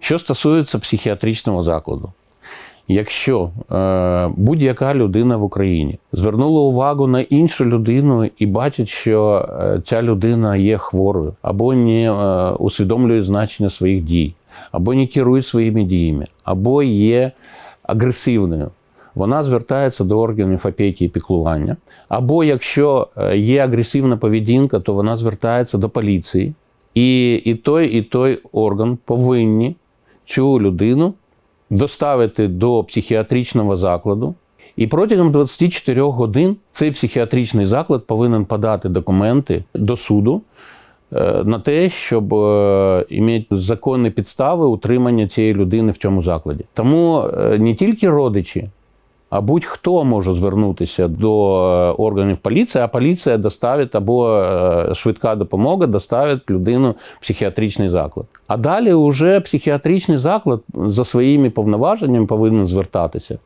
Що стосується психіатричного закладу, якщо е, будь-яка людина в Україні звернула увагу на іншу людину і бачить, що е, ця людина є хворою, або не е, усвідомлює значення своїх дій, або не керує своїми діями, або є агресивною. Вона звертається до органів опіки і піклування. Або якщо е, є агресивна поведінка, то вона звертається до поліції. І, і той, і той орган повинні цю людину доставити до психіатричного закладу. І протягом 24 годин цей психіатричний заклад повинен подати документи до суду е, на те, щоб е, мати законні підстави утримання цієї людини в цьому закладі. Тому е, не тільки родичі, будь-хто може звернутися до е, органів поліції, а поліція доставить або е, швидка допомога доставить людину в психіатричний заклад. А далі вже психіатричний заклад за своїми повноваженнями повинен звертатися.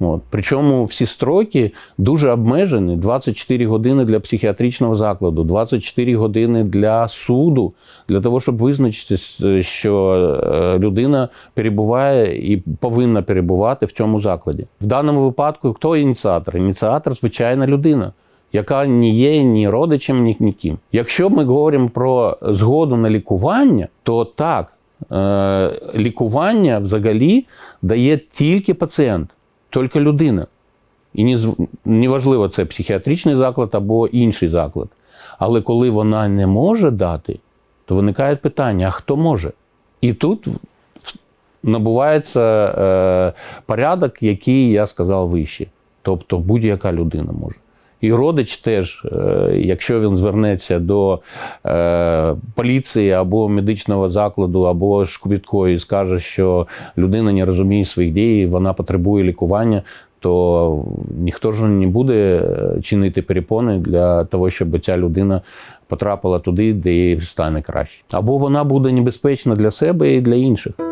От. Причому всі строки дуже обмежені: 24 години для психіатричного закладу, 24 години для суду, для того, щоб визначити, що е, людина перебуває і повинна перебувати в цьому закладі. В даному випадку хто ініціатор? Ініціатор звичайна людина. Яка не є ні родичем, ні ніким. Якщо ми говоримо про згоду на лікування, то так, е, лікування взагалі дає тільки пацієнт тільки людина. І неважливо, це психіатричний заклад або інший заклад. Але коли вона не може дати, то виникає питання: а хто може? І тут набувається е, порядок, який я сказав вище. Тобто будь-яка людина може. І родич теж, е, якщо він звернеться до е, поліції або медичного закладу, або швидкої і скаже, що людина не розуміє своїх дій, вона потребує лікування, то ніхто ж не буде е, чинити перепони для того, щоб ця людина потрапила туди, де їй стане краще. Або вона буде небезпечна для себе і для інших.